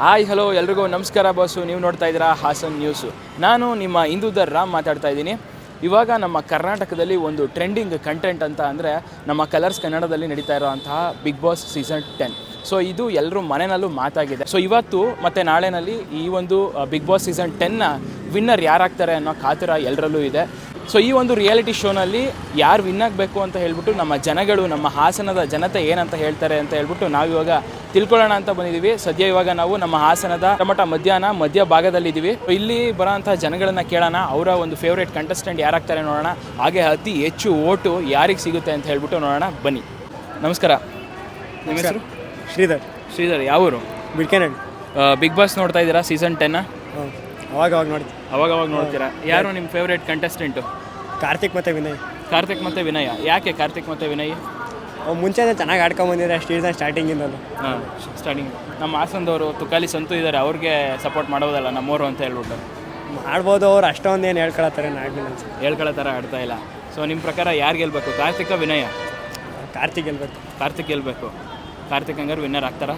Hi, hello, ಎಲ್ರಿಗೂ ನಮಸ್ಕಾರ boss. ನೀವು ನೋಡ್ತಾ ಇದ್ದೀರಾ ಹಾಸನ್ ನ್ಯೂಸು ನಾನು ನಿಮ್ಮ ಹಿಂದೂಧರ್ ರಾಮ್ ಮಾತಾಡ್ತಾ ಇದ್ದೀನಿ. ಇವಾಗ ನಮ್ಮ ಕರ್ನಾಟಕದಲ್ಲಿ ಒಂದು ಟ್ರೆಂಡಿಂಗ್ ಕಂಟೆಂಟ್ ಅಂತ ಅಂದರೆ ನಮ್ಮ ಕಲರ್ಸ್ ಕನ್ನಡದಲ್ಲಿ ನಡೀತಾ ಇರೋವಂತಹ Bigg Boss season ten so ಇದು ಎಲ್ಲರೂ ಮನೆಯಲ್ಲೂ ಮಾತಾಗಿದೆ. ಸೊ ಇವತ್ತು ಮತ್ತು ನಾಳೆನಲ್ಲಿ ಈ ಒಂದು ಬಿಗ್ ಬಾಸ್ ಸೀಸನ್ ಟೆನ್ನ ವಿನ್ನರ್ ಯಾರಾಗ್ತಾರೆ ಅನ್ನೋ ಖಾತರ ಎಲ್ಲರಲ್ಲೂ ಇದೆ. ಸೊ ಈ ಒಂದು ರಿಯಾಲಿಟಿ ಶೋನಲ್ಲಿ ಯಾರು ವಿನ್ ಆಗಬೇಕು ಅಂತ ಹೇಳ್ಬಿಟ್ಟು ನಮ್ಮ ಜನಗಳು ನಮ್ಮ ಹಾಸನದ ಜನತೆ ಏನಂತ ಹೇಳ್ತಾರೆ ಅಂತ ಹೇಳ್ಬಿಟ್ಟು ನಾವು ಇವಾಗ ತಿಳ್ಕೊಳ್ಳೋಣ ಅಂತ ಬಂದಿದ್ದೀವಿ ಸದ್ಯ ಇವಾಗ ನಾವು ನಮ್ಮ ಹಾಸನದ ಟಮಟ ಮಧ್ಯಾಹ್ನ ಮಧ್ಯ ಭಾಗದಲ್ಲಿದ್ದೀವಿ ಇಲ್ಲಿ ಬರೋಂಥ ಜನಗಳನ್ನ ಕೇಳೋಣ. ಅವರ ಒಂದು ಫೇವ್ರೇಟ್ ಕಂಟೆಸ್ಟೆಂಟ್ ಯಾರಾಗ್ತಾರೆ ನೋಡೋಣ. ಹಾಗೆ ಅತಿ ಹೆಚ್ಚು ಓಟು ಯಾರಿಗೆ ಸಿಗುತ್ತೆ ಅಂತ ಹೇಳ್ಬಿಟ್ಟು ನೋಡೋಣ. ಬನ್ನಿ. ನಮಸ್ಕಾರ. ನಿಮ್ಮ ಹೆಸರು? ಶ್ರೀಧರ್. ಶ್ರೀಧರ್ ಯಾವೂರು? ಬಿಡ್ಕೆನಹಳ್ಳಿ. ಬಿಗ್ ಬಾಸ್ ನೋಡ್ತಾ ಇದ್ದೀರಾ? ಸೀಸನ್ ಟೆನ್ನ ಅವಾಗ ಅವಾಗ ನೋಡಿ ಅವಾಗ ಅವಾಗ ನೋಡ್ತೀರಾ ಯಾರು ನಿಮ್ಮ ಫೇವ್ರೇಟ್ ಕಂಟೆಸ್ಟೆಂಟು ಕಾರ್ತಿಕ್ ಮತ್ತು ವಿನಯ್. ಕಾರ್ತಿಕ್ ಮತ್ತು ವಿನಯ. ಯಾಕೆ ಕಾರ್ತಿಕ್ ಮತ್ತು ವಿನಯ್? ಅವ್ರು ಮುಂಚೆನೇ ಚೆನ್ನಾಗಿ ಆಡ್ಕೊಂಡ್ ಅಷ್ಟು ಸೀಸನ್ ಸ್ಟಾರ್ಟಿಂಗಿಂದ ಹಾಂ ಸ್ಟಾರ್ಟಿಂಗ್ ನಮ್ಮ ಹಾಸನದವರು ತುಕಾಲಿ ಸಂತು ಇದ್ದಾರೆ ಅವ್ರಿಗೆ ಸಪೋರ್ಟ್ ಮಾಡೋದಲ್ಲ ನಮ್ಮವರು ಅಂತ ಹೇಳ್ಬಿಟ್ಟು. ಮಾಡ್ಬೋದು ಅವ್ರು ಅಷ್ಟೊಂದು ಏನು ಹೇಳ್ಕೊಳತ್ತಾರೆ ನಾಡಿನ ಹೇಳ್ಕೊಳ್ಳೋ ಥರ ಆಡ್ತಾ ಇಲ್ಲ. ಸೊ ನಿಮ್ಮ ಪ್ರಕಾರ ಯಾರು ಗೆಲ್ಬೇಕು ಕಾರ್ತಿಕ ವಿನಯ? ಕಾರ್ತಿಕ್ ಗೆಲ್ಬೇಕು. ಕಾರ್ತಿಕ್ ಗೆಲ್ಬೇಕು. ಕಾರ್ತಿಕ್ ಹಂಗಾರೆ ವಿನ್ನರ್ ಆಗ್ತಾರಾ?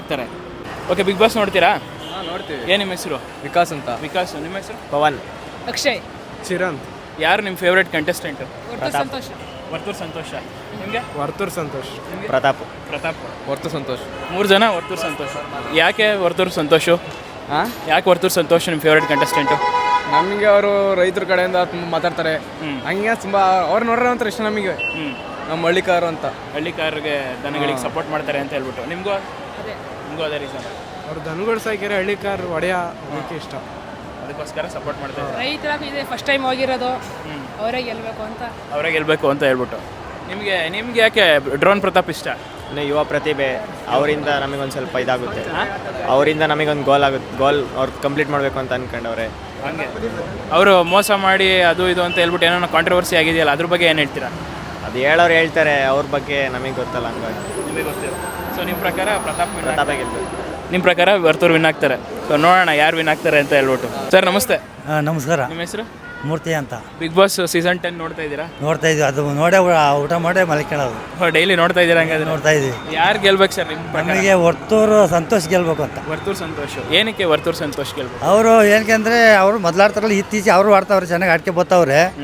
ಆಗ್ತಾರೆ. ಓಕೆ ಬಿಗ್ ಬಾಸ್ ನೋಡ್ತೀರಾ? ನೋಡ್ತೀವಿ. ಏನು ನಿಮ್ಮ ಹೆಸರು? ವಿಕಾಸ್ ಅಂತ. ವಿಕಾಸ್ ನಿಮ್ಮ ಹೆಸರು? ಪವನ್. ಅಕ್ಷಯ್. ಚಿರಣ್. ಯಾರು ನಿಮ್ಮ ಫೇವ್ರೇಟ್ ಕಂಟೆಸ್ಟೆಂಟ್ ಸಂತೋಷ. ವರ್ತೂರ್ ಸಂತೋಷ. ನಿಮಗೆ? ವರ್ತೂರ್ ಸಂತೋಷ್. ಪ್ರತಾಪ್. ಪ್ರತಾಪ್. ವರ್ತೂರ್ ಸಂತೋಷ್. ಮೂರು ಜನ ವರ್ತೂರ್ ಸಂತೋಷ್. ಯಾಕೆ ವರ್ತೂರ್ ಸಂತೋಷ? ಹಾಂ ಯಾಕೆ ವರ್ತೂರ್ ಸಂತೋಷ್ ನಿಮ್ಮ ಫೇವ್ರೇಟ್ ಕಂಟೆಸ್ಟೆಂಟು ನಮಗೆ ಅವರು ರೈತರ ಕಡೆಯಿಂದ ತುಂಬ ಮಾತಾಡ್ತಾರೆ. ಹಂಗೆ ತುಂಬ ಅವ್ರು ನೋಡ್ರೆ ಇಷ್ಟ ನಮಗೆ. ಹ್ಞೂ ನಮ್ಮ ಹಳ್ಳಿಕಾರು ಅಂತ. ಹಳ್ಳಿಕಾರರಿಗೆ ದನಗಳಿಗೆ ಸಪೋರ್ಟ್ ಮಾಡ್ತಾರೆ ಅಂತ ಹೇಳ್ಬಿಟ್ಟು. ನಿಮಗೂ? ನಿಮಗೂ ಅದೇ ರೀಸನ್ ಅವ್ರು ದನಗಳು ಹಳ್ಳಿ ಕಾರ್ ಒಡೆಯ ಅದಕ್ಕೆ ಇಷ್ಟ. ಅದಕ್ಕೋಸ್ಕರ ಸಪೋರ್ಟ್ ಮಾಡ್ತಾರೆ ರೈತರಾಗ ಇದೆ ಫಸ್ಟ್ ಟೈಮ್ ಹೋಗಿರೋದು ಅವರೇ ಗೆಲ್ಬೇಕು ಅಂತ. ಅವರೇ ಗೆಲ್ಲಬೇಕು ಅಂತ ಹೇಳ್ಬಿಟ್ಟು. ನಿಮಗೆ ನಿಮ್ಗೆ ಯಾಕೆ ಡ್ರೋನ್ ಪ್ರತಾಪ್ ಇಷ್ಟ? ಇನ್ನು ಯುವ ಪ್ರತಿಭೆ ಅವರಿಂದ ನಮಗೊಂದು ಸ್ವಲ್ಪ ಇದಾಗುತ್ತೆ. ಅವರಿಂದ ನಮಗೊಂದು ಗೋಲ್ ಆಗುತ್ತೆ. ಗೋಲ್ ಅವ್ರು ಕಂಪ್ಲೀಟ್ ಮಾಡಬೇಕು ಅಂತ ಅನ್ಕೊಂಡವ್ರೆ. ಹಂಗೆ. ಅವರು ಮೋಸ ಮಾಡಿ ಅದು ಇದು ಅಂತ ಹೇಳ್ಬಿಟ್ಟು ಏನೋ ಕಾಂಟ್ರವರ್ಸಿ ಆಗಿದೆಯಲ್ಲ ಅದ್ರ ಬಗ್ಗೆ ಏನು ಹೇಳ್ತೀರಾ? ಅದು ಹೇಳೋರು ಹೇಳ್ತಾರೆ ಅವ್ರ ಬಗ್ಗೆ ನಮಗೆ ಗೊತ್ತಲ್ಲ ಹಂಗಾಗಿ. ನಿಮಗೆ ಗೊತ್ತಿಲ್ಲ. ಸೊ ನಿಮ್ಮ ಪ್ರಕಾರ ಪ್ರತಾಪ್ ಪ್ರತಾಪ್ ಗೆಲ್ಬೇಕು. ನಿಮ್ಮ ಪ್ರಕಾರ ವರ್ತೂರು ವಿನ್ ಆಗ್ತಾರೆ? ಸೊ ನೋಡೋಣ ಯಾರು ವಿನ್ ಆಗ್ತಾರೆ ಅಂತ ಹೇಳ್ಬಿಟ್ಟು. ಸರ್ ನಮಸ್ತೆ. ಆ, ನಮಸ್ಕಾರ. ನಿಮ್ಮ ಹೆಸರು? ಮೂರ್ತಿ ಅಂತ. ಬಿಗ್ ಬಾಸ್ ಸೀಸನ್ ಟೆನ್ ನೋಡ್ತಾ ಇದ್ದೀರಾ? ನೋಡ್ತಾ ಇದ್ದೀವಿ. ಅದು ನೋಡೇ ಊ- ಊಟ ಮಾಡೇ ಮಲ್ಕೊಳ್ಳೋದು. ಡೈಲಿ ನೋಡ್ತಾ ಇದ್ದೀರಾ ಹಂಗಾದ್ರೆ? ನೋಡ್ತಾ ಇದ್ದೀವಿ. ಯಾರು ಗೆಲ್ಬೇಕು ಸರ್ ನಿಮ್ಮ ಪ್ರಕಾರ? ವರ್ತೂರು ಸಂತೋಷ ಸಂತೋಷ್ ಗೆಲ್ಬೇಕು ಅಂತ. ವರ್ತೂರು ಸಂತೋಷ. ಏನಕ್ಕೆ ವರ್ತೂರು ಸಂತೋಷ ಗೆಲ್ಬೇಕು? ಅವರು ಏನಕ್ಕೆ ಅಂದರೆ ಅವರು ಮೊದಲಾಡ್ತಾರಲ್ಲ ಇತ್ತೀಚೆ ಅವರು ಆಡ್ತಾವ್ರೆ ಚೆನ್ನಾಗಿ ಆಡ್ಕೆ ಬರ್ತಾವ್ರೆ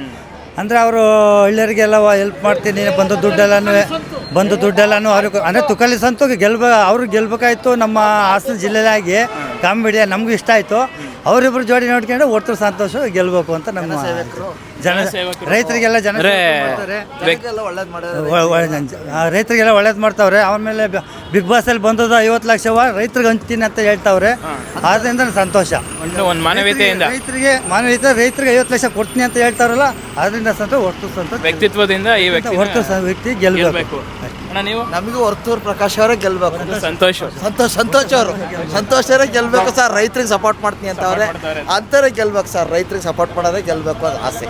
ಅಂದರೆ ಅವರು ಹಳ್ಳಿಯರಿಗೆಲ್ಲ ಹೆಲ್ಪ್ ಮಾಡ್ತೀನಿ, ಬಂದು ದುಡ್ಡೆಲ್ಲನೂ ಬಂದು ದುಡ್ಡೆಲ್ಲನೂ ಅವ್ರಿಗೆ ಅಂದರೆ ತುಕಲಿ ಸಂತು ಗೆಲ್ಬ ಅವ್ರಿಗೆ ಗೆಲ್ಬೇಕಾಯ್ತು ನಮ್ಮ ಹಾಸನ ಜಿಲ್ಲೆಯಾಗಿ ಕಾಮಿಡಿ ನಮಗೂ ಇಷ್ಟ ಆಯಿತು. ಅವರಿಬ್ಬರು ಜೋಡಿ ನೋಡ್ಕೊಂಡು ಒಟ್ಟು ಸಂತೋಷ ಗೆಲ್ಬೇಕು ಅಂತ ನಮ್ಮ ಜನ ಜನಸೇವಕರು. ರೈತರಿಗೆಲ್ಲ ಜನ ರೈತರಿಗೆಲ್ಲ ಒಳ್ಳೇದು ಮಾಡ್ತಾವ್ರೆ. ಆಮೇಲೆ ಬಿಗ್ ಬಾಸ್ ಅಲ್ಲಿ ಬಂದದ ಐವತ್ತು ಲಕ್ಷವ ರೈತರಿಗೆ ಹಂಚ್ತೀನಿ ಅಂತ ಹೇಳ್ತಾವ್ರೆ. ಆದ್ರಿಂದ ಸಂತೋಷ. ಒಂದು ಮಾನವೀಯತೆಯಿಂದ ರೈತರಿಗೆ ಮಾನವೀಯತೆ ರೈತರಿಗೆ ಐವತ್ತು ಲಕ್ಷ ಕೊಡ್ತೀನಿ ಅಂತ ಹೇಳ್ತಾರಲ್ಲ ಅದರಿಂದ ಸಂತೋಷ ಒಟ್ಟು ಸಂತೋಷ. ವ್ಯಕ್ತಿತ್ವದಿಂದ ಈ ವ್ಯಕ್ತಿ ಒಟ್ಟು ವ್ಯಕ್ತಿ ಗೆಲ್ಲಬೇಕು ಗೆಲ್ಬೇಕು. ಅಣ್ಣ ನೀವು? ನಮಗೂ ವರ್ತೂರ್ ಪ್ರಕಾಶ್ ಅವರೇ ಗೆಲ್ಬೇಕು. ಸಂತೋಷ ಸಂತೋಷ ಸಂತೋಷ್ ಅವರು. ಸಂತೋಷ್ ಅವರೇ ಗೆಲ್ಬೇಕು ಸರ್. ರೈತರಿಗೆ ಸಪೋರ್ಟ್ ಮಾಡ್ತೀನಿ ಅಂತ ಅವರೇ. ಅಂತಾರೆ ಗೆಲ್ಬೇಕು ಸರ್. ರೈತರಿಗೆ ಸಪೋರ್ಟ್ ಮಾಡೋದೇ ಗೆಲ್ಬೇಕು ಅದು ಆಸೆ.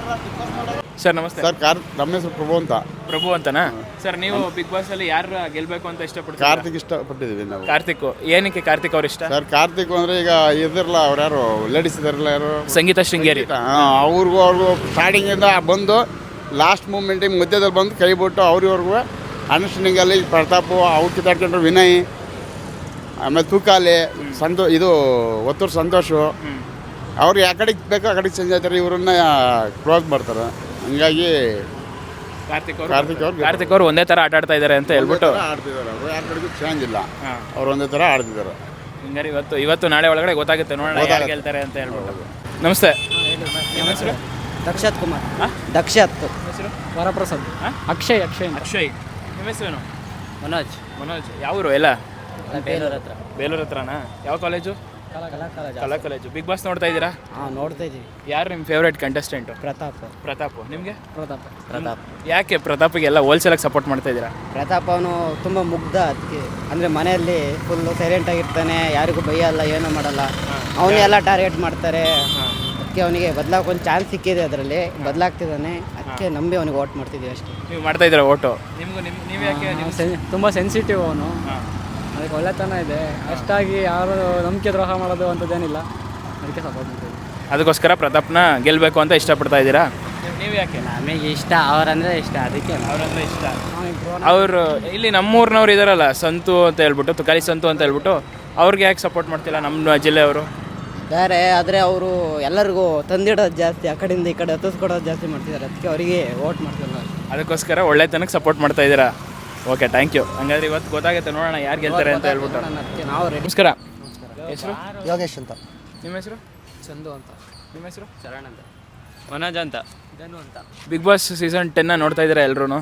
ಸರ್ ನಮಸ್ತೆ. ಸರ್ ಕಾರ್ ನಮ್ಮ ಹೆಸರು ಪ್ರಭು ಅಂತ. ಪ್ರಭು ಅಂತನಾ? ಸರ್ ನೀವು ಬಿಗ್ ಬಾಸ್ ಅಲ್ಲಿ ಯಾರು ಗೆಲ್ಬೇಕು ಅಂತ ಇಷ್ಟಪಡ್ತೀರಾ? ಕಾರ್ತಿಕ್ ಇಷ್ಟಪಟ್ಟಿದ್ದೀವಿ ನಾವು. ಕಾರ್ತಿಕ್ ಏನಕ್ಕೆ ಕಾರ್ತಿಕ್ ಅವ್ರ ಇಷ್ಟ? ಸರ್ ಕಾರ್ತಿಕ್ ಅಂದ್ರೆ ಈಗ ಇದ್ರಲ್ಲ ಅವ್ರು ಯಾರು? ಲೇಡೀಸ್ ಇದಾರಲ್ಲ ಯಾರು? ಸಂಗೀತ ಶೃಂಗೇರಿ. ಅವ್ರಿಗೂ ಅವ್ರಿಗೂ ಸ್ಟಾರ್ಟಿಂಗಿಂದ ಬಂದು ಲಾಸ್ಟ್ ಮೂಮೆಂಟಿಗೆ ಮಧ್ಯದಲ್ಲಿ ಬಂದು ಕೈ ಬಿಟ್ಟು ಅವ್ರಿವ್ರಿಗೂ ಅಂಡರ್ಸ್ಟ್ಯಾಂಡಿಂಗಲ್ಲಿ ಪ್ರತಾಪು ಅವ್ರು ಕಿತ್ತಾಡ್ಕೊಂಡ್ರು ವಿನಯ್ ಆಮೇಲೆ ತೂಕಾಲಿ ಸಂತೋ ಇದು ಒತ್ತೂರು ಸಂತೋಷು. ಅವ್ರು ಯಾವ ಕಡೆಗೆ ಬೇಕೋ ಆ ಕಡೆಗೆ ಚೇಂಜ್ ಆಗ್ತಾರೆ ಇವ್ರನ್ನ ಕ್ಲೋಸ್ ಮಾಡ್ತಾರೆ. ಹಂಗಾಗಿ ಕಾರ್ತಿಕ್ ಅವರು ಕಾರ್ತಿಕ್ ಅವ್ರು ಕಾರ್ತಿಕ್ ಅವರು ಒಂದೇ ತರ ಆಟ ಆಡ್ತಾ ಇದ್ದಾರೆ ಅಂತ ಹೇಳ್ಬಿಟ್ಟು. ಆಡ್ತಿದ್ದಾರೆ ಅವರು ಯಾರ ಕಡೆಗೂ ಚೇಂಜ್ ಇಲ್ಲ. ಅವ್ರು ಒಂದೇ ಥರ ಆಡ್ತಿದ್ದಾರೆ. ಹಿಂಗಾರೆ ಇವತ್ತು ಇವತ್ತು ನಾಳೆ ಒಳಗಡೆ ಗೊತ್ತಾಗುತ್ತೆ ನೋಡೋಣ ಯಾರು ಗೆಲ್ತಾರೆ ಅಂತ ಹೇಳ್ಬಿಟ್ಟು. ನಮಸ್ತೆ. ನಿಮ್ಮ ಹೆಸರು? ದಕ್ಷತ್ ಕುಮಾರ್. ಹಾ? ದಕ್ಷತ್. ಹೆಸರು? ವರಪ್ರಸಾದ್. ಅಕ್ಷಯ್ ಅಕ್ಷಯ್ ಅಕ್ಷಯ್. ನಿಮ್ಮ ಹೆಸರೇನು ಮನೋಜ್. ಮನೋಜ್. ಯಾವೂರು ಎಲ್ಲ? ಬೇಲೂರ್ ಹತ್ರ. ಬೇಲೂರು ಹತ್ರನಾ? ಯಾವ ಕಾಲೇಜು? ಕಲಾ ಕಾಲೇಜು. ಬಿಗ್ ಬಾಸ್ ನೋಡ್ತಾ ಇದ್ದೀರಾ? ಹಾಂ ನೋಡ್ತಾ ಇದ್ದೀವಿ. ಯಾರು ನಿಮ್ಮ ಫೇವ್ರೇಟ್ ಕಂಟೆಸ್ಟೆಂಟು ಪ್ರತಾಪ್. ಪ್ರತಾಪ್. ನಿಮಗೆ? ಪ್ರತಾಪ್. ಪ್ರತಾಪ್. ಯಾಕೆ ಪ್ರತಾಪಿಗೆಲ್ಲ ಹೋಲ್ಸೇಲಾಗಿ ಸಪೋರ್ಟ್ ಮಾಡ್ತಾ ಇದ್ದೀರಾ? ಪ್ರತಾಪ್ ಅವನು ತುಂಬ ಮುಗ್ಧ ಅದಕ್ಕೆ ಅಂದರೆ ಮನೆಯಲ್ಲಿ ಫುಲ್ಲು ಸೈಲೆಂಟ್ ಆಗಿರ್ತಾನೆ ಯಾರಿಗೂ ಬೈಯಲ್ಲ ಏನೂ ಮಾಡಲ್ಲ. ಅವನು ಎಲ್ಲ ಟಾರ್ಗೆಟ್ ಮಾಡ್ತಾರೆ. ಅದಕ್ಕೆ ಅವನಿಗೆ ಬದಲಾಗ ಒಂದು ಚಾನ್ಸ್ ಸಿಕ್ಕಿದೆ ಅದರಲ್ಲಿ. ಬದಲಾಗ್ತಿದ್ದಾನೆ. ಅದಕ್ಕೆ ನಂಬಿ ಅವನಿಗೆ ಓಟ್ ಮಾಡ್ತಿದ್ದೀವಿ ಅಷ್ಟೇ. ನೀವು ಮಾಡ್ತಾ ಇದ್ದೀರಾ ಓಟು ನಿಮ್ಗೂ ನೀವು ಯಾಕೆ ತುಂಬ ಸೆನ್ಸಿಟಿವ್ ಅವನು. ಅದಕ್ಕೆ ಒಳ್ಳೆತನ ಇದೆ. ಅಷ್ಟಾಗಿ ಯಾರು ನಂಬಿಕೆ ದ್ರೋಹ ಮಾಡೋದು ಅಂಥದ್ದೇನಿಲ್ಲ. ಅದಕ್ಕೆ ಸಪೋರ್ಟ್ ಮಾಡ್ತೀವಿ ಅದಕ್ಕೋಸ್ಕರ ಪ್ರತಾಪ್ನ ಗೆಲ್ಲಬೇಕು ಅಂತ ಇಷ್ಟಪಡ್ತಾ ಇದ್ದೀರಾ? ನೀವು ಯಾಕೆ? ನಮಗೆ ಇಷ್ಟ ಅವರಂದರೆ ಇಷ್ಟ. ಅದಕ್ಕೆ ಅವರಂದ್ರೆ ಇಷ್ಟ. ಅವರು ಇಲ್ಲಿ ನಮ್ಮೂರಿನವ್ರು ಇದಾರಲ್ಲ ಸಂತು ಅಂತ ಹೇಳ್ಬಿಟ್ಟು ತುಕಾಲಿ ಸಂತು ಅಂತ ಹೇಳ್ಬಿಟ್ಟು ಅವ್ರಿಗೆ ಯಾಕೆ ಸಪೋರ್ಟ್ ಮಾಡ್ತಿಲ್ಲ ನಮ್ಮ ಜಿಲ್ಲೆಯವರು ಬೇರೆ ಆದರೆ ಅವರು ಎಲ್ಲರಿಗೂ ತಂದಿಡೋದು ಜಾಸ್ತಿ ಆ ಕಡೆಯಿಂದ ಈ ಕಡೆ ಹತ್ತಿಸ್ಕೊಡೋದು ಜಾಸ್ತಿ ಮಾಡ್ತಿದ್ದಾರೆ ಅದಕ್ಕೆ ಅವರಿಗೆ ವೋಟ್ ಮಾಡ್ತಿಲ್ಲ ಅದಕ್ಕೋಸ್ಕರ ಒಳ್ಳೆತನಕ್ಕೆ ಸಪೋರ್ಟ್ ಮಾಡ್ತಾ ಇದ್ದೀರಾ? ಓಕೆ ಥ್ಯಾಂಕ್ ಯು ಹಂಗಾದ್ರೆ ಇವತ್ತು ಗೊತ್ತಾಗುತ್ತೆ ನೋಡೋಣ ಯಾರು ಗೆಲ್ತಾರೆ ಅಂತ ಹೇಳ್ಬಿಟ್ಟು. ಅದಕ್ಕೆ ನಾವು ರೆಡಿ ನಮಸ್ಕಾರ. ಹೆಸರು? ಯೋಗೇಶ್ ಅಂತ. ನಿಮ್ಮ ಹೆಸರು? ಚಂದು ಅಂತ. ನಿಮ್ಮ ಹೆಸರು? ಚರಣ್ ಅಂತ. ಮನೋಜ್ ಅಂತ. ಧನು ಅಂತ. ಬಿಗ್ ಬಾಸ್ ಸೀಸನ್ ಟೆನ್ನ ನೋಡ್ತಾ ಇದ್ದೀರಾ ಎಲ್ಲರೂ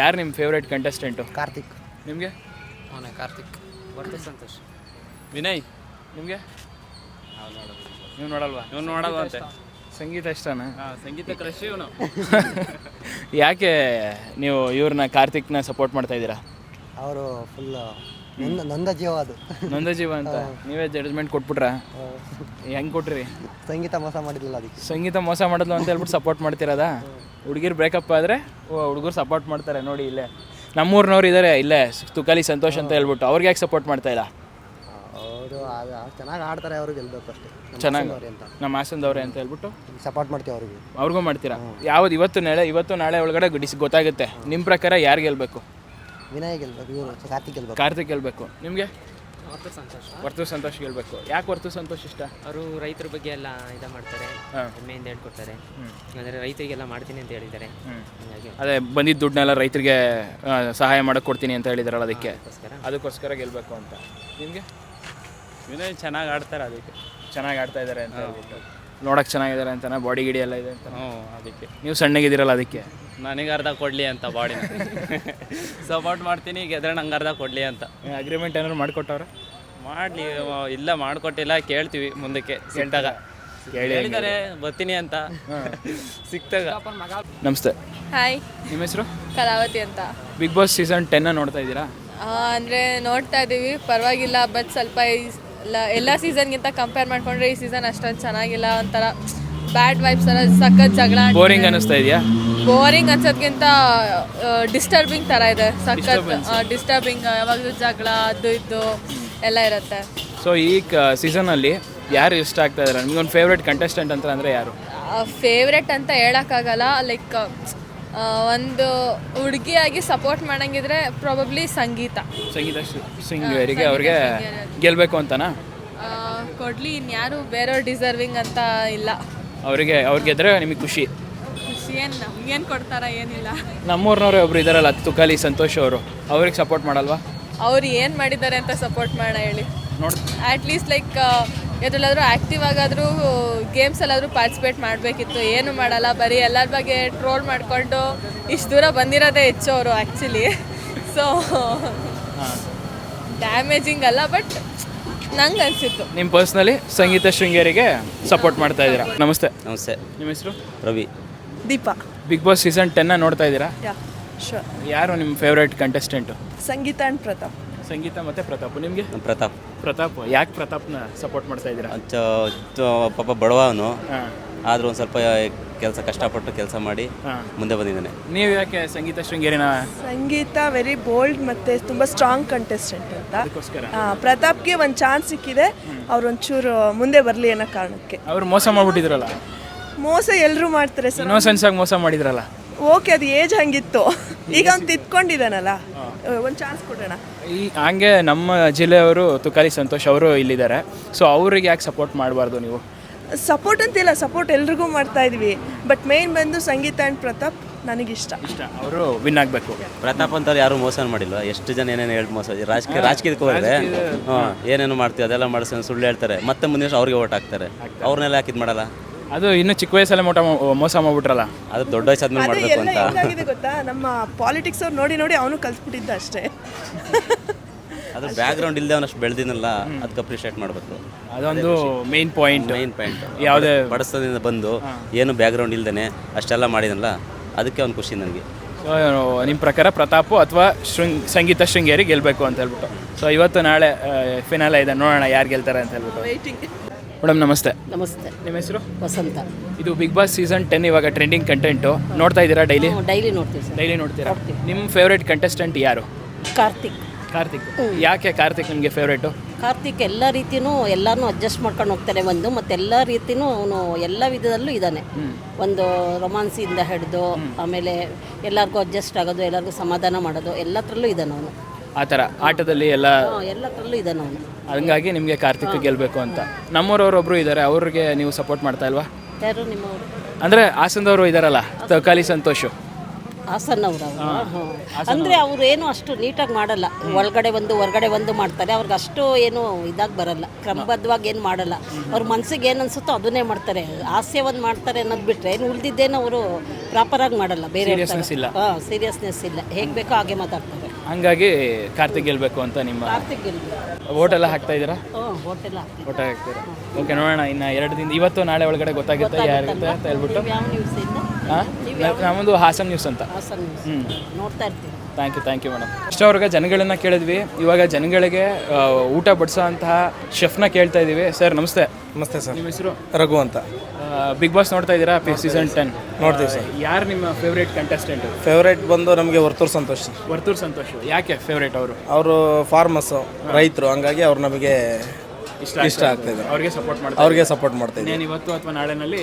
ಯಾರು ನಿಮ್ಮ ಫೇವ್ರೇಟ್ ಕಂಟೆಸ್ಟೆಂಟು ಕಾರ್ತಿಕ್. ನಿಮಗೆ? ಅವನೇ ಕಾರ್ತಿಕ್. ವರ್ತ ಸಂತೋಷ್. ವಿನಯ್. ನಿಮಗೆ? ನೀವು ನೋಡಲ್ವಾ? ನೀವು ನೋಡಲ್ವಾ ಅಂತೆ? ಸಂಗೀತ ಇಷ್ಟನಾ? ಸಂಗೀತ ಕ್ರಶ್ ಇವನು. ಯಾಕೆ ನೀವು ಇವ್ರನ್ನ ಕಾರ್ತಿಕ್ನ ಸಪೋರ್ಟ್ ಮಾಡ್ತಾ ಇದ್ದೀರಾ? ಅವರು ಫುಲ್ ನಂದ ಜೀವ ಅದು. ನೊಂದ ಜೀವ ಅಂತ? ನೀವೇ ಜಡ್ಜ್ಮೆಂಟ್ ಕೊಟ್ಬಿಟ್ರ? ಹೆಂಗೆ ಕೊಟ್ರಿ? ಸಂಗೀತ ಮೋಸ ಮಾಡಿದ್ಲಲ್ಲ ಅದಕ್ಕೆ. ಸಂಗೀತ ಮೋಸ ಮಾಡಿದ್ಲು ಅಂತ ಹೇಳ್ಬಿಟ್ಟು ಸಪೋರ್ಟ್ ಮಾಡ್ತಿರೋದಾ? ಹುಡುಗಿರು ಬ್ರೇಕಪ್ ಆದರೆ ಹುಡುಗರು ಸಪೋರ್ಟ್ ಮಾಡ್ತಾರೆ ನೋಡಿ ಇಲ್ಲೇ. ನಮ್ಮೂರಿನವ್ರು ಇದ್ದಾರೆ ಇಲ್ಲೇ ತುಕಾಲಿ ಸಂತೋಷ್ ಅಂತ ಹೇಳ್ಬಿಟ್ಟು. ಅವ್ರಿಗೆ ಯಾಕೆ ಸಪೋರ್ಟ್ ಮಾಡ್ತಾ ಇಲ್ಲ? ಚೆನ್ನಾಗಿ ಆಡ್ತಾರೆ ಅವ್ರಿಗೆ ಗೆಲ್ಬೇಕು ಅಷ್ಟೇ. ಚೆನ್ನಾಗಿ ಅಂತ. ನಮ್ಮ ಹಾಸನದವ್ರೆ ಅಂತ ಹೇಳ್ಬಿಟ್ಟು ಸಪೋರ್ಟ್ ಮಾಡ್ತೀವಿ ಅವ್ರಿಗೆ. ಅವ್ರಿಗೂ ಮಾಡ್ತೀರಾ? ಯಾವ್ದು ಇವತ್ತು ನಾಳೆ ಇವತ್ತು ನಾಳೆ ಒಳಗಡೆ ಡಿಸ್ ಗೊತ್ತಾಗುತ್ತೆ. ನಿಮ್ಮ ಪ್ರಕಾರ ಯಾರು ಗೆಲ್ಬೇಕು? ವಿನಯ್ ಗೆಲ್ಬೇಕು ಇವರು ಕಾರ್ತಿಕ್ ಗೆಲ್ಬೇಕು. ಕಾರ್ತಿಕ್ ಗೆಲ್ಬೇಕು. ನಿಮಗೆ? ವರ್ತ ಸಂತೋಷ. ವರ್ತು ಸಂತೋಷ ಗೆಲ್ಬೇಕು. ಯಾಕೆ ವರ್ತು ಸಂತೋಷ ಇಷ್ಟ? ಅವರು ರೈತರ ಬಗ್ಗೆ ಎಲ್ಲ ಇದು ಮಾಡ್ತಾರೆ ಹಾಂ. ಹೆಮ್ಮೆಯಿಂದ ಹೇಳ್ಕೊಡ್ತಾರೆ. ಅಂದರೆ ರೈತರಿಗೆಲ್ಲ ಮಾಡ್ತೀನಿ ಅಂತ ಹೇಳಿದ್ದಾರೆ. ಹ್ಞೂ ಹಾಗಾಗಿ. ಅದೇ ಬಂದಿದ್ದ ದುಡ್ಡನ್ನೆಲ್ಲ ರೈತರಿಗೆ ಆ, ಸಹಾಯ ಮಾಡಕ್ಕೆ ಕೊಡ್ತೀನಿ ಅಂತ ಹೇಳಿದಾರಲ್ಲ ಅದಕ್ಕೆ. ಅದಕ್ಕೋಸ್ಕರ. ಅದಕ್ಕೋಸ್ಕರ ಗೆಲ್ಬೇಕು ಅಂತ. ನಿಮಗೆ? ವಿನಯ್ ಚೆನ್ನಾಗಿ ಆಡ್ತಾರೆ ಅದಕ್ಕೆ. ಚೆನ್ನಾಗಿ ಆಡ್ತಾ ಇದ್ದಾರೆ ಅಂತ ಹೇಳ್ಬಿಟ್ಟು. ನೋಡಕ್ಕೆ ಚೆನ್ನಾಗಿದ್ದಾರೆ ಅಂತಾನೆ ಬಾಡಿ ಗಿಡಿ ಎಲ್ಲ ಇದೆ ಅಂತ ಹ್ಞೂ ಅದಕ್ಕೆ. ನೀವು ಸಣ್ಣಗಿದ್ದೀರಲ್ಲ ಅದಕ್ಕೆ? ನನಗೆ ಅರ್ಧ ಕೊಡಲಿ ಅಂತ ಬಾಡಿನ ಸಪೋರ್ಟ್ ಮಾಡ್ತೀನಿ ಗೆದ್ರೆ ನಂಗೆ ಅರ್ಧ ಕೊಡಲಿ ಅಂತ. ಅಗ್ರಿಮೆಂಟ್ ಏನಾದ್ರು ಮಾಡಿಕೊಟ್ಟವ್ರೆ? ಮಾಡಲಿ ಇಲ್ಲ ಮಾಡಿಕೊಟ್ಟಿಲ್ಲ ಕೇಳ್ತೀವಿ ಮುಂದಕ್ಕೆ. ಸೆಂಟಾಗ ಕೇಳಿ ಹೇಳಿದ್ದಾರೆ ಬರ್ತೀನಿ ಅಂತ. ಸಿಕ್ತಾಗ ನಮಸ್ತೆ. ಹಾಯ್ ನಿಮ್ಮ ಹೆಸರು? ಕಲಾವತಿ ಅಂತ. ಬಿಗ್ ಬಾಸ್ ಸೀಸನ್ ಟೆನ್ನ ನೋಡ್ತಾ ಇದ್ದೀರಾ? ಅಂದರೆ ನೋಡ್ತಾ ಇದ್ದೀವಿ. ಪರವಾಗಿಲ್ಲ ಬಟ್ ಸ್ವಲ್ಪ ಈ ಸ್- ಲ- ಎಲ್ಲ ಸೀಸನ್ಗಿಂತ ಕಂಪೇರ್ ಮಾಡ್ಕೊಂಡ್ರೆ ಈ ಸೀಸನ್ ಅಷ್ಟೊಂದು ಚೆನ್ನಾಗಿಲ್ಲ ಒಂಥರ ಬ್ಯಾಡ್ ವೈಬ್ಸ್ ಥರ ಸಖತ್ ಜಗಳ ಬೋರಿಂಗ್ ಅನಿಸ್ತಾ ಇದೆಯಾ? ಬೋರಿಂಗ್ ಅನ್ಸೋದ್ಕಿಂತ ಡಿಸ್ಟರ್ಬಿಂಗ್ ಥರ ಇದೆ. ಸಖತ್ ಡಿಸ್ಟರ್ಬಿಂಗ್ ಯಾವಾಗಲೂ ಜಗಳ ಅದು ಇದು ಎಲ್ಲ ಇರುತ್ತೆ. ಸೊ ಈ ಸೀಸನಲ್ಲಿ ಯಾರು ಇಷ್ಟ ಆಗ್ತಾ ಇದ್ದಾರೆ? ನಿಮ್ಗೊಂದು ಫೇವ್ರೆಟ್ ಕಂಟೆಸ್ಟೆಂಟ್ ಅಂತ ಅಂದರೆ ಯಾರು? ಫೇವ್ರೆಟ್ ಅಂತ ಹೇಳೋಕ್ಕಾಗಲ್ಲ ಲೈಕ್ ಒಂದು ಹುಡುಗಿಯಾಗಿ ಸಪೋರ್ಟ್ ಮಾಡಂಗಿದ್ರೆ ಪ್ರಾಬಬ್ಲಿ ಸಂಗೀತ. ಸಂಗೀತ ಸಿಂಗರಿಗೆ ಅವ್ರಿಗೆ ಗೆಲ್ಲಬೇಕು ಅಂತನಾ? ಆ, ಕೊಡ್ಲಿ ಇನ್ಯಾರು ಬೇರೆಯವ್ರು ಡಿಸರ್ವಿಂಗ್ ಅಂತ ಇಲ್ಲ. ಅವರಿಗೆ ಅವ್ರು ಗೆದ್ರೆ ನಿಮಗೆ ಖುಷಿ. ಖುಷಿ ಏನು ನಮ್ಗೇನು ಕೊಡ್ತಾರ ಏನಿಲ್ಲ. ನಮ್ಮೂರಿನವ್ರೆ ಒಬ್ರು ಇದ್ದಾರಲ್ಲ ತುಕಾಲಿ ಸಂತೋಷ್ ಅವರು. ಅವ್ರಿಗೆ ಸಪೋರ್ಟ್ ಮಾಡಲ್ವಾ? ಅವ್ರು ಏನು ಮಾಡಿದ್ದಾರೆ ಅಂತ ಸಪೋರ್ಟ್ ಮಾಡ ಹೇಳಿ. ಅಟ್ ಲೀಸ್ಟ್ ಲೈಕ್ ಎದ್ರಲ್ಲಾದ್ರೂ ಆ್ಯಕ್ಟಿವ್ ಆಗಾದರೂ ಗೇಮ್ಸಲ್ಲಾದರೂ ಪಾರ್ಟಿಸಿಪೇಟ್ ಮಾಡಬೇಕಿತ್ತು. ಏನು ಮಾಡಲ್ಲ ಬರೀ ಎಲ್ಲರ ಬಗ್ಗೆ ಟ್ರೋಲ್ ಮಾಡಿಕೊಂಡು ಇಷ್ಟು ದೂರ ಬಂದಿರೋದೇ ಹೆಚ್ಚು ಅವರು ಆ್ಯಕ್ಚುಲಿ ಸೊ ಡ್ಯಾಮೇಜಿಂಗ್ ಅಲ್ಲ ಬಟ್ ನಂಗೆ ಅನಿಸಿತ್ತು. ನಿಮ್ಮ ಪರ್ಸ್ನಲಿ ಸಂಗೀತ ಶೃಂಗೇರಿಗೆ ಸಪೋರ್ಟ್ ಮಾಡ್ತಾ ಇದ್ದೀರಾ? ನಮಸ್ತೆ. ನಮಸ್ತೆ. ನಿಮ್ಮ ಹೆಸರು? Ravi. Deepa. Bigg Boss season ಟೆನ್ನ ನೋಡ್ತಾ ಇದ್ದೀರಾ? ಯಾ ಶೋರ್ ಯಾರು ನಿಮ್ಮ favourite contestant Sangeetha and Pratap. Sangeetha ಮತ್ತು ಪ್ರತಾಪ್. ನಿಮಗೆ? ಪ್ರತಾಪ್. ಪ್ರತಾಪ್. ಯಾಕೆ ಪ್ರತಾಪ್ನ ಸಪೋರ್ಟ್ ಮಾಡ್ತಾ ಇದ್ದೀರಾ? ಪಾಪ ಬಡವ ಅವನು ಆದರೂ ಒಂದು ಸ್ವಲ್ಪ ಕೆಲಸ ಕಷ್ಟಪಟ್ಟು ಕೆಲಸ ಮಾಡಿ ಮುಂದೆ ಬಂದಿದ್ದಾನೆ. ನೀವು ಯಾಕೆ ಸಂಗೀತ ಶೃಂಗೇರಿನ ಸಂಗೀತ ವೆರಿ ಬೋಲ್ಡ್ ಮತ್ತೆ ತುಂಬಾ ಸ್ಟ್ರಾಂಗ್ ಕಂಟೆಸ್ಟೆಂಟ್ ಅಂತ. ಪ್ರತಾಪ್ಗೆ ಒಂದು ಚಾನ್ಸ್ ಸಿಕ್ಕಿದೆ. ಅವ್ರು ಒಂಚೂರು ಮುಂದೆ ಬರಲಿ ಅನ್ನೋ ಕಾರಣಕ್ಕೆ. ಅವ್ರು ಮೋಸ ಮಾಡ್ಬಿಟ್ಟಿದ್ರಲ್ಲ? ಮೋಸ ಎಲ್ಲರೂ ಮಾಡ್ತಾರೆ ಸರ್. ಇನ್ನೋಸೆನ್ಸ್ ಆಗಿ ಮೋಸ ಮಾಡಿದ್ರಲ್ಲ? ಓಕೆ ಅದು ಏಜ್ ಹಂಗಿತ್ತು. ಈಗ ಅವ್ನು ತಿದ್ಕೊಂಡಿದ್ದಾನಲ್ಲ? ಒಂದು ಚಾನ್ಸ್ ಕೊಡೋಣ. ಈ ಹಂಗೆ ನಮ್ಮ ಜಿಲ್ಲೆಯವರು ತುಕಾಲಿ ಸಂತೋಷ್ ಅವರು ಇಲ್ಲಿದ್ದಾರೆ. ಸೊ ಅವ್ರಿಗೆ ಯಾಕೆ ಸಪೋರ್ಟ್ ಮಾಡಬಾರ್ದು ನೀವು? ಸಪೋರ್ಟ್ ಅಂತಿಲ್ಲ ಸಪೋರ್ಟ್ ಎಲ್ರಿಗೂ ಮಾಡ್ತಾ ಇದೀವಿ. ಬಟ್ ಮೇನ್ ಬಂದು ಸಂಗೀತ ಆ್ಯಂಡ್ ಪ್ರತಾಪ್ ನನಗಿಷ್ಟ. ಇಷ್ಟ ಅವರು ವಿನ್ ಆಗಬೇಕು. ಪ್ರತಾಪ್ ಅಂತವ್ರು ಯಾರು ಮೋಸ ಮಾಡಿಲ್ಲ ಎಷ್ಟು ಜನ ಏನೇನು ಹೇಳಿ ಮೋಸ ರಾಜಕೀಯ ರಾಜಕೀಯಕ್ಕೆ ಹೋದ್ರೆ? ಹಾಂ ಏನೇನು ಮಾಡ್ತೀವಿ ಅದೆಲ್ಲ ಮಾಡಿಸ್ ಸುಳ್ಳು ಹೇಳ್ತಾರೆ. ಮತ್ತೆ ಮುಂದಿನ ವರ್ಷ ಅವ್ರಿಗೆ ಓಟ್ ಹಾಕ್ತಾರೆ. ಅವ್ರನ್ನೆಲ್ಲ ಹಾಕಿದ್ ಮಾಡಲ್ಲ? ಅದು ಇನ್ನು ಚಿಕ್ಕ ವಯಸ್ಸಲ್ಲೇ ಮೋಟ ಮೋಸ ಮಾಡ್ಬಿಟ್ರಲ್ಲ? ಅದು ದೊಡ್ಡ ವಯಸ್ಸಾದ್ಮೇಲೆ ಅದು ಮಾಡಬೇಕು ಎಲ್ಲ ಅಂತ. ಹೆಂಗಾಗಿದೆ ಗೊತ್ತಾ? ನಮ್ಮ ಪಾಲಿಟಿಕ್ಸ್ ಅವ್ರು ನೋಡಿ ನೋಡಿ ಅವನು ಕಲ್ತ್ಬಿಟ್ಟಿದ್ದ ಅಷ್ಟೇ. ಅದು ಬ್ಯಾಕ್ಗ್ರೌಂಡ್ ಇಲ್ಲದೆ ಅವನಷ್ಟು ಬೆಳೆದಿನಲ್ಲ ಅದಕ್ಕೆ ಅಪ್ರಿಷಿಯೇಟ್ ಮಾಡಬೇಕು. ಅದೊಂದು ಮೇನ್ ಪಾಯಿಂಟ್ ಮೈನ್ ಪಾಯಿಂಟ್ ಯಾವುದೇ ಬಡಸ್ತದಿಂದ ಬಂದು ಏನು ಬ್ಯಾಕ್ಗ್ರೌಂಡ್ ಇಲ್ದೇನೆ ಅಷ್ಟೆಲ್ಲ ಮಾಡಿದನಲ್ಲ ಅದಕ್ಕೆ ಅವ್ನು ಖುಷಿ ನನಗೆ. ನಿಮ್ಮ ಪ್ರಕಾರ ಪ್ರತಾಪು ಅಥವಾ ಶೃಂಗ್ ಸಂಗೀತ ಶೃಂಗೇರಿ ಗೆಲ್ಲಬೇಕು ಅಂತ ಹೇಳ್ಬಿಟ್ಟು. ಸೊ ಇವತ್ತು ನಾಳೆ ಫಿನಾಲ ಇದೆ ನೋಡೋಣ ಯಾರು ಗೆಲ್ತಾರೆ ಅಂತ ಹೇಳ್ಬಿಟ್ಟು. ಮೇಡಮ್ ನಮಸ್ತೆ. ನಮಸ್ತೆ. ನಿಮ್ಮ ಹೆಸರು? ವಸಂತ. ಇದು ಬಿಗ್ ಬಾಸ್ ಸೀಸನ್ ಟೆನ್ ಇವಾಗ ಟ್ರೆಂಡಿಂಗ್ ಕಂಟೆಂಟು ನೋಡ್ತಾ ಇದ್ದೀರಾ ಡೈಲಿ ಡೈಲಿ ನೋಡ್ತೀವಿ ಸರ್. ಡೈಲಿ ನೋಡ್ತೀರಾ? ನಿಮ್ಮ ಫೇವ್ರೇಟ್ ಕಂಟೆಸ್ಟೆಂಟ್ ಯಾರು? ಕಾರ್ತಿಕ್. ಕಾರ್ತಿಕ್. ಯಾಕೆ ಕಾರ್ತಿಕ್ ನಿಮಗೆ ಫೇವ್ರೇಟು ಕಾರ್ತಿಕ್ ಎಲ್ಲ ರೀತಿನೂ ಎಲ್ಲಾನು ಅಡ್ಜಸ್ಟ್ ಮಾಡ್ಕೊಂಡು ಹೋಗ್ತಾನೆ ಒಂದು ಮತ್ತು ಎಲ್ಲ ರೀತಿನೂ ಅವನು ಎಲ್ಲ ವಿಧದಲ್ಲೂ ಇದ್ದಾನೆ ಒಂದು ರೊಮಾನ್ಸಿಂದ ಹಿಡಿದು ಆಮೇಲೆ ಎಲ್ಲರಿಗೂ ಅಡ್ಜಸ್ಟ್ ಆಗೋದು ಎಲ್ಲರಿಗೂ ಸಮಾಧಾನ ಮಾಡೋದು ಎಲ್ಲತ್ರಲ್ಲೂ ಇದ್ದಾನೆ ಅವನು. ಆ ಥರ ಆಟದಲ್ಲಿ ಎಲ್ಲ ಎಲ್ಲದರಲ್ಲೂ ಹಂಗಾಗಿ ನಿಮಗೆ ಕಾರ್ತಿಕ್ ಗೆಲ್ಲಬೇಕು ಅಂತ. ನಮ್ಮೂರವ್ರೊಬ್ರು ಇದ್ದಾರೆ ಅವ್ರಿಗೆ ನೀವು ಸಪೋರ್ಟ್ ಮಾಡ್ತಾ ಇಲ್ವಾ? ಯಾರು ನಿಮ್ಮ ಅಂದರೆ ಹಾಸನದವರು ಇದ್ದಾರಲ್ಲ ತಕಾಲಿ ಸಂತೋಷು. ಹಾಸನ್ ಅವರು? ಅಂದರೆ ಅವ್ರು ಏನು ಅಷ್ಟು ನೀಟಾಗಿ ಮಾಡಲ್ಲ. ಒಳಗಡೆ ಒಂದು ಹೊರಗಡೆ ಒಂದು ಮಾಡ್ತಾರೆ. ಅವ್ರಿಗೆ ಅಷ್ಟು ಏನು ಇದಾಗಿ ಬರಲ್ಲ. ಕ್ರಮಬದ್ಧವಾಗಿ ಏನು ಮಾಡಲ್ಲ. ಅವ್ರ ಮನ್ಸಿಗೆ ಏನು ಅನ್ಸುತ್ತೋ ಅದನ್ನೇ ಮಾಡ್ತಾರೆ. ಹಾಸ್ಯ ಒಂದು ಮಾಡ್ತಾರೆ ಅನ್ನೋದು ಬಿಟ್ಟರೆ ಏನು ಉಳಿದಿದ್ದೇನು ಅವರು ಪ್ರಾಪರಾಗಿ ಮಾಡಲ್ಲ. ಬೇರೆ ಇಲ್ಲ. ಹಾಂ ಸೀರಿಯಸ್ನೆಸ್ ಇಲ್ಲ. ಹೇಗೆ ಬೇಕೋ ಹಾಗೆ ಮಾತಾಡ್ತಾರೆ. ಹಂಗಾಗಿ ಕಾರ್ತಿಕ್ ಗೆಲ್ಬೇಕು ಅಂತ ನಿಮ್ಮ ಕಾರ್ತಿಕ್ ಗೆಲ್ಬೇಕು. ಓಟ್ ಎಲ್ಲ ಹಾಕ್ತಾ ಇದ್ದೀರಾ? ಹೋಟೆಲ್ ಓಟ್ ಹಾಕ್ತೀರಾ? ಓಕೆ ನೋಡೋಣ ಇನ್ನು ಎರಡು ದಿನ ಇವತ್ತು ನಾಳೆ ಒಳಗಡೆ ಗೊತ್ತಾಗುತ್ತೆ ಯಾರಿರುತ್ತೆ ಅಂತ. ಹೇಳ್ಬಿಟ್ಟು. ಹಾಂ ನಮ್ಮದು ಹಾಸನ್ ನ್ಯೂಸ್ ಅಂತ. ಹ್ಞೂ ನೋಡ್ತಾ ಇರ್ತೀವಿ. Thank you thank you madam ಇಷ್ಟವರೆಗೆ ಜನಗಳನ್ನ ಕೇಳಿದ್ವಿ. ಇವಾಗ ಜನಗಳಿಗೆ ಊಟ ಬಡಿಸೋ ಅಂತಹ ಶೆಫ್ನ ಕೇಳ್ತಾ ಇದ್ದೀವಿ ಸರ್ ನಮಸ್ತೆ. ನಮಸ್ತೆ ಸರ್ ನಿಮ್ಮ ಹೆಸರು? ರಘು ಅಂತ. ಬಿಗ್ ಬಾಸ್ ನೋಡ್ತಾ ಇದ್ದೀರಾ ಸೀಸನ್ ಟೆನ್ ನೋಡ್ತೀವಿ ಸರ್. ಯಾರು ನಿಮ್ಮ ಫೇವ್ರೇಟ್ ಕಂಟೆಸ್ಟೆಂಟ್ ಫೇವ್ರೇಟ್ ಬಂದು ನಮಗೆ ವರ್ತೂರ್ ಸಂತೋಷ್ ವರ್ತೂರ್ ಸಂತೋಷ್. ಯಾಕೆ ಫೇವ್ರೇಟ್ ಅವರು? ಅವರು ಫಾರ್ಮರ್ಸ್ ರೈತರು ಹಂಗಾಗಿ ಅವ್ರು ನಮಗೆ ಇಷ್ಟ ಇಷ್ಟ ಆಗ್ತಾ ಇದೆ ಅವ್ರಿಗೆ ಸಪೋರ್ಟ್ ಮಾಡ್ತಾರೆ ಅವ್ರಿಗೆ ಸಪೋರ್ಟ್ ಮಾಡ್ತಾ ನಾನು ಇವತ್ತು ಅಥವಾ ನಾಳೆನಲ್ಲಿ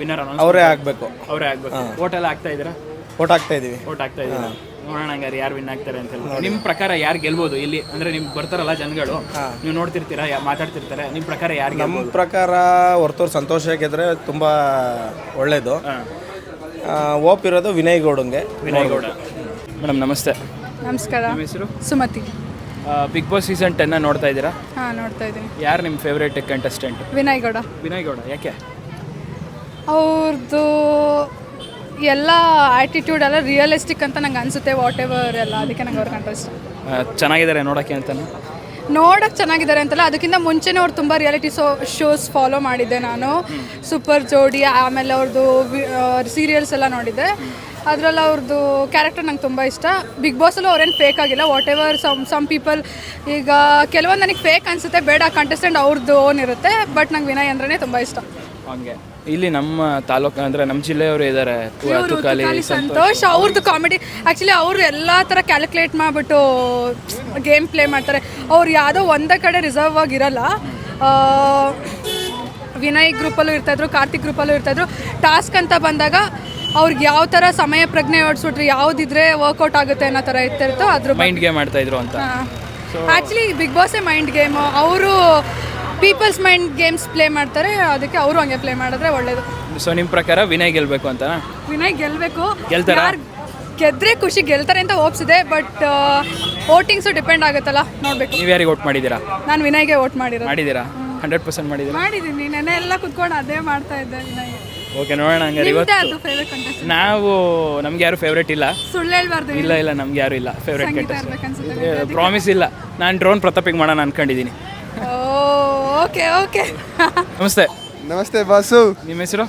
ವಿನ್ನರ್ ಅವರೇ ಆಗಬೇಕು. ಅವರೇ ಆಗಬೇಕು. ಓಟೆಲ್ಲ ಆಗ್ತಾ ಇದ್ದೀರಾ? ಓಟ್ ಆಗ್ತಾ ಇದ್ದೀವಿ. ಓಟ್ ಆಗ್ತಾ ಇದ್ದೀರಾ? ನೋಡೋಣ ಹಂಗಾರೆ ಯಾರು ವಿನ್ ಆಗ್ತಾರೆ ಅಂತ ಹೇಳಿ. ನಿಮ್ಮ ಪ್ರಕಾರ ಯಾರು ಗೆಲ್ಬೋದು? ಇಲ್ಲಿ ಅಂದ್ರೆ ನಿಮ್ಗೆ ಬರ್ತಾರಲ್ಲ ಜನಗಳು. ನೀವು ನೋಡ್ತಿರ್ತೀರಾ ಯಾ- ಮಾತಾಡ್ತಿರ್ತಾರೆ. ನಿಮ್ಮ ಪ್ರಕಾರ ಯಾರು ನಮ್ಮ ಪ್ರಕಾರ ವರ್ತೂರು ಸಂತೋಷ ಆಗಿದ್ರೆ ತುಂಬ ಒಳ್ಳೆಯದು ಓಪ್ ಇರೋದು ವಿನಯ್ ಗೌಡಂಗೆ. ವಿನಯ್ ಗೌಡ. ಮೇಡಮ್ ನಮಸ್ತೆ. ನಮಸ್ಕಾರ. ನಿಮ್ಮ ಹೆಸರು? ಸುಮತಿ. ಬಿಗ್ ಬಾಸ್ ಸೀಸನ್ ಟೆನ್ನ ನೋಡ್ತಾ ಇದ್ದೀರಾ? ಹಾಂ ನೋಡ್ತಾ ಇದ್ದೀನಿ. ಯಾರು ನಿಮ್ಮ ಫೇವ್ರೇಟ್ ಕಂಟೆಸ್ಟೆಂಟ್ ವಿನಯ್ ಗೌಡ. ವಿನಯ್ ಗೌಡ ಯಾಕೆ? ಅವ್ರದ್ದು ಎಲ್ಲ ಆ್ಯಟಿಟ್ಯೂಡ್ ಎಲ್ಲ ರಿಯಲಿಸ್ಟಿಕ್ ಅಂತ ನಂಗೆ ಅನಿಸುತ್ತೆ ವಾಟ್ ಎವರ್ ಎಲ್ಲ. ಅದಕ್ಕೆ ನಂಗೆ ಅವ್ರ ಕಂಟ್ರೆಸ್ಟ್ ಚೆನ್ನಾಗಿದ್ದಾರೆ ನೋಡೋಕ್ಕೆ ಅಂತಾನೆ? ನೋಡೋಕೆ ಚೆನ್ನಾಗಿದ್ದಾರೆ ಅಂತಲ್ಲ ಅದಕ್ಕಿಂತ ಮುಂಚೆನೇ ಅವ್ರು ತುಂಬ ರಿಯಾಲಿಟಿ ಶೋ ಶೋಸ್ ಫಾಲೋ ಮಾಡಿದ್ದೆ ನಾನು. ಸೂಪರ್ ಜೋಡಿ ಆಮೇಲೆ ಅವ್ರದ್ದು ಸೀರಿಯಲ್ಸ್ ಎಲ್ಲ ನೋಡಿದ್ದೆ. ಅದರಲ್ಲಿ ಅವ್ರದ್ದು ಕ್ಯಾರೆಕ್ಟರ್ ನಂಗೆ ತುಂಬ ಇಷ್ಟ. ಬಿಗ್ ಬಾಸಲ್ಲೂ ಅವ್ರೇನು ಫೇಕ್ ಆಗಿಲ್ಲ. Whatever some some people ಈಗ ಕೆಲವೊಂದು ನನಗೆ ಫೇಕ್ ಅನಿಸುತ್ತೆ. ಬೇಡ ಕಂಟೆಸ್ಟೆಂಟ್ ಅವ್ರದ್ದು ಓನ್ ಇರುತ್ತೆ. ಬಟ್ ನಂಗೆ ವಿನಯ್ ಅಂದ್ರೆ ತುಂಬ ಇಷ್ಟ. ಹಂಗೆ. ಇಲ್ಲಿ ನಮ್ಮ ತಾಲೂಕು ಅಂದ್ರೆ ನಮ್ಮ ಜಿಲ್ಲೆಯವರು ಇದ್ದಾರೆ ತುಕಾಲಿ ಸಂತೋಷ್ ಅವ್ರದ್ದು ಕಾಮಿಡಿ ಆಕ್ಚುಲಿ ಅವರು ಎಲ್ಲ ಥರ ಕ್ಯಾಲ್ಕುಲೇಟ್ ಮಾಡಿಬಿಟ್ಟು ಗೇಮ್ ಪ್ಲೇ ಮಾಡ್ತಾರೆ. ಅವ್ರು ಯಾವುದೋ ಒಂದೇ ಕಡೆ ರಿಸರ್ವ್ ಆಗಿರಲ್ಲ ವಿನಯ್ ಗ್ರೂಪಲ್ಲೂ ಇರ್ತಾಯಿದ್ರು ಕಾರ್ತಿಕ್ ಗ್ರೂಪಲ್ಲೂ ಇರ್ತಾಯಿದ್ರು ಟಾಸ್ಕ್ ಅಂತ ಬಂದಾಗ ಅವ್ರಿಗೆ ಯಾವ ಥರ ಸಮಯ ಪ್ರಜ್ಞೆ ಓಡಿಸ್ಬಿಟ್ರೆ ಯಾವುದಿದ್ರೆ ವರ್ಕೌಟ್ ಆಗುತ್ತೆ ಅನ್ನೋ ಥರ ಇರ್ತಿರ್ತೋ ಅದ್ರ ಮೈಂಡ್ ಗೇಮ್ ಮಾಡ್ತಾ ಇದ್ರು ಅಂತ. ಆ್ಯಕ್ಚುಲಿ ಬಿಗ್ ಬಾಸೇ ಮೈಂಡ್ ಗೇಮು ಅವರು ಪೀಪಲ್ಸ್ ಮೈಂಡ್ ಗೇಮ್ಸ್ ಪ್ಲೇ ಮಾಡ್ತಾರೆ ಅದಕ್ಕೆ ಅವರು ಹಂಗೆ ಪ್ಲೇ ಮಾಡಿದ್ರೆ ಒಳ್ಳೇದು. ಸೊ ನಿಮ್ಮ ಪ್ರಕಾರ ವಿನಯ್ ಗೆಲ್ಬೇಕು ಅಂತ? ವಿನಯ್ ಗೆಲ್ಲಬೇಕು ಗೆಲ್ತಾರಾ? ಗೆದ್ರೆ ಖುಷಿ ಗೆಲ್ತಾರೆ ಅಂತ ಇದೆ ಬಟ್ ವೋಟಿಂಗ್ಸು ಡಿಪೆಂಡ್ ಆಗುತ್ತಲ್ಲ ನೋಡ್ಬೇಕು. ನೀವು ಯಾರಿಗೆ ವೋಟ್ ಮಾಡಿದ್ದೀರಾ? ನಾನು ವಿನಯ್ಗೆ ವೋಟ್ ಮಾಡಿರೋದು. ಮಾಡಿದ್ದೀರಾ? ಹಂಡ್ರೆಡ್ ಪರ್ಸೆಂಟ್ ಮಾಡಿದ್ದೀರಾ? ಮಾಡಿದ್ದೀನಿ ನೆನೆ ಎಲ್ಲ ಕುತ್ಕೊಂಡು ಅದೇ ಮಾಡ್ತಾ ಇದ್ದೆ ವಿನಯ್ ಓಕೆ ನೋಡೋಣ ಹಂಗಾರೆ ನಿಮ್ದೇ ಇವತ್ತು ಅದು ಫೇವ್ರೆಟ್ ಕಂಟೆಸ್ಟ್ ನಾವು ನಮ್ಗೆ ಯಾರು ಫೇವ್ರೇಟ್ ಇಲ್ಲ. ಸುಳ್ಳು ಹೇಳ್ಬಾರ್ದು ಇಲ್ಲ ಇಲ್ಲ ನಮ್ಗೆ ಯಾರು ಇಲ್ಲ ಫೇವ್ರೇಟ್ ಸಂಗೀತ ಕಂಟೆಸ್ಟ್ ಇರ್ಬೇಕನ್ಸುತ್ತೆ ಪ್ರಾಮಿಸ್ ಇಲ್ಲ. ನಾನು ಡ್ರೋನ್ ಪ್ರತಾಪಿಗೆ ಮಾಡೋಣ ಅನ್ಕೊಂಡಿದ್ದೀನಿ. Okay okay. ನಮಸ್ತೆ. ನಮಸ್ತೆ ಬಾಸು. ನಿಮ್ಮ ಹೆಸರು?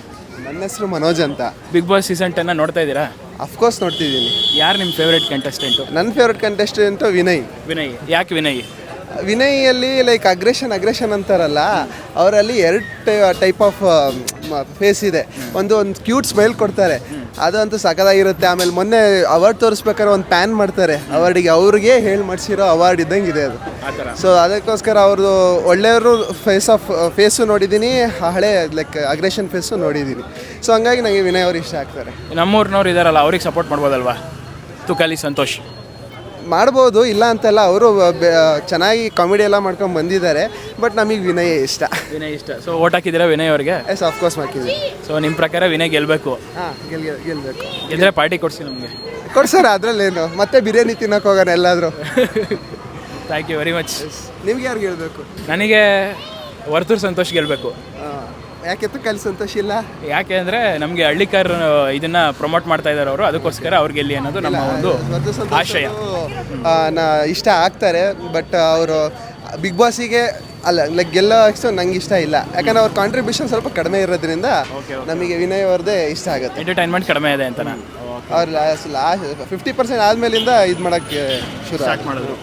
ನನ್ನ ಹೆಸರು ಮನೋಜ್ ಅಂತ. ಬಿಗ್ ಬಾಸ್ ಸೀಸನ್ ಟೆನ್ನ ನೋಡ್ತಾ ಇದ್ದೀರಾ? ಅಫ್ಕೋರ್ಸ್ ನೋಡ್ತಿದ್ದೀನಿ. ಯಾರು ನಿಮ್ಮ ಫೇವ್ರೇಟ್ ಕಂಟೆಸ್ಟೆಂಟು ನನ್ನ ಫೇವ್ರೆಟ್ ಕಂಟೆಸ್ಟೆಂಟು ವಿನಯ್. ವಿನಯ್ ಯಾಕೆ ವಿನಯ್? ವಿನಯಲ್ಲಿ ಲೈಕ್ ಅಗ್ರೆಷನ್ ಅಗ್ರೆಷನ್ ಅಂತಾರಲ್ಲ ಅವರಲ್ಲಿ ಎರಡು ಟೈಪ್ ಆಫ್ ಫೇಸ್ ಇದೆ. ಒಂದು ಒಂದು ಕ್ಯೂಟ್ ಸ್ಮೈಲ್ ಕೊಡ್ತಾರೆ. ಅದಂತೂ ಸಖತ್ತಾಗಿರುತ್ತೆ. ಆಮೇಲೆ ಮೊನ್ನೆ ಅವಾರ್ಡ್ ತೋರಿಸ್ಬೇಕಾದ್ರೆ ಒಂದು ಪ್ಯಾನ್ ಮಾಡ್ತಾರೆ. ಅವಾರ್ಡಿಗೆ ಅವ್ರಿಗೆ ಹೇಳಿ ಮಾಡಿಸಿರೋ ಅವಾರ್ಡ್ ಇದ್ದಂಗೆ ಇದೆ ಅದು. ಸೊ ಅದಕ್ಕೋಸ್ಕರ ಅವ್ರದ್ದು ಒಳ್ಳೆಯವರು ಫೇಸ್ ಆಫ್ ಫೇಸು ನೋಡಿದ್ದೀನಿ ಹಳೆ ಲೈಕ್ ಅಗ್ರೆಷನ್ ಫೇಸು ನೋಡಿದ್ದೀನಿ ಸೊ ಹಂಗಾಗಿ ನನಗೆ ವಿನಯ್ ಅವ್ರು ಇಷ್ಟ ಆಗ್ತಾರೆ. ನಮ್ಮೂರಿನವ್ರು ಇದಾರಲ್ಲ ಅವ್ರಿಗೆ ಸಪೋರ್ಟ್ ಮಾಡ್ಬೋದಲ್ವಾ? ತುಕಾಲಿ ಸಂತೋಷ್. ಮಾಡ್ಬೋದು ಇಲ್ಲ ಅಂತೆಲ್ಲ ಅವರು ಚೆನ್ನಾಗಿ ಕಾಮಿಡಿ ಎಲ್ಲ ಮಾಡ್ಕೊಂಡು ಬಂದಿದ್ದಾರೆ ಬಟ್ ನಮಗೆ ವಿನಯ್ ಇಷ್ಟ. ವಿನಯ್ ಇಷ್ಟ. ಸೊ ಓಟ್ ಹಾಕಿದ್ದೀರಾ ವಿನಯ್ ಅವ್ರಿಗೆ? ಎಸ್ ಆಫ್ಕೋರ್ಸ್ ಹಾಕಿದ್ವಿ ಸೊ ನಿಮ್ಮ ಪ್ರಕಾರ ವಿನಯ್ ಗೆಲ್ಲಬೇಕು ಹಾಂ ಗೆಲ್ ಗೆಲ್ಬೇಕು. ಗೆದ್ರೆ ಪಾರ್ಟಿ ಕೊಡಿಸಿ ನಮಗೆ. ಕೊಡ್ಸೋಣ ಅದ್ರಲ್ಲೇನು ಮತ್ತೆ ಬಿರಿಯಾನಿ ತಿನ್ನೋಕೆ ಹೋಗೋಣ ಎಲ್ಲಾದರೂ. ಥ್ಯಾಂಕ್ ಯು ವೆರಿ ಮಚ್ ನಿಮ್ಗೆ ಯಾರು ಗೆಲ್ಬೇಕು? ನನಗೆ ವರ್ತೂರ್ ಸಂತೋಷ್ ಗೆಲ್ಲಬೇಕು ಯಾಕೆ ಕಲಿ ಸಂತೋಷ ಇಲ್ಲ? ಯಾಕೆ ಅಂದರೆ ನಮಗೆ ಹಳ್ಳಿಕಾರ್ ಇದನ್ನ ಪ್ರಮೋಟ್ ಮಾಡ್ತಾ ಇದ್ದಾರೆ ಅವರು. ಅದಕ್ಕೋಸ್ಕರ ಅವ್ರಿಗೆ ಗೆಲ್ಲಿ ಅನ್ನೋದು ನಮ್ಮ ಒಂದು ಸಂತೋಷ್ ಆಶಯ. ಅವರು, ಆ, ನಾ ಇಷ್ಟ ಆಗ್ತಾರೆ ಬಟ್ ಅವರು ಬಿಗ್ ಬಾಸಿಗೆ ಅಲ್ಲ ಲೈಕ್ ಗೆಲ್ಲೋ ಅಷ್ಟು ನಂಗೆ ಇಷ್ಟ ಇಲ್ಲ. ಯಾಕಂದ್ರೆ ಅವ್ರ ಕಾಂಟ್ರಿಬ್ಯೂಷನ್ ಸ್ವಲ್ಪ ಕಡಿಮೆ ಇರೋದ್ರಿಂದ ನಮಗೆ ವಿನಯ್ ಅವ್ರದ್ದೇ ಇಷ್ಟ ಆಗುತ್ತೆ. ಎಂಟರ್ಟೈನ್ಮೆಂಟ್ ಕಡಿಮೆ ಇದೆ ಅಂತ ಅವ್ರು ಲಾಸ್ಟ್ ಫಿಫ್ಟಿ ಪರ್ಸೆಂಟ್ ಆದಮೇಲಿಂದ ಇದು ಮಾಡೋಕ್ಕೆ ಶುರು ಮಾಡಿದ್ರು.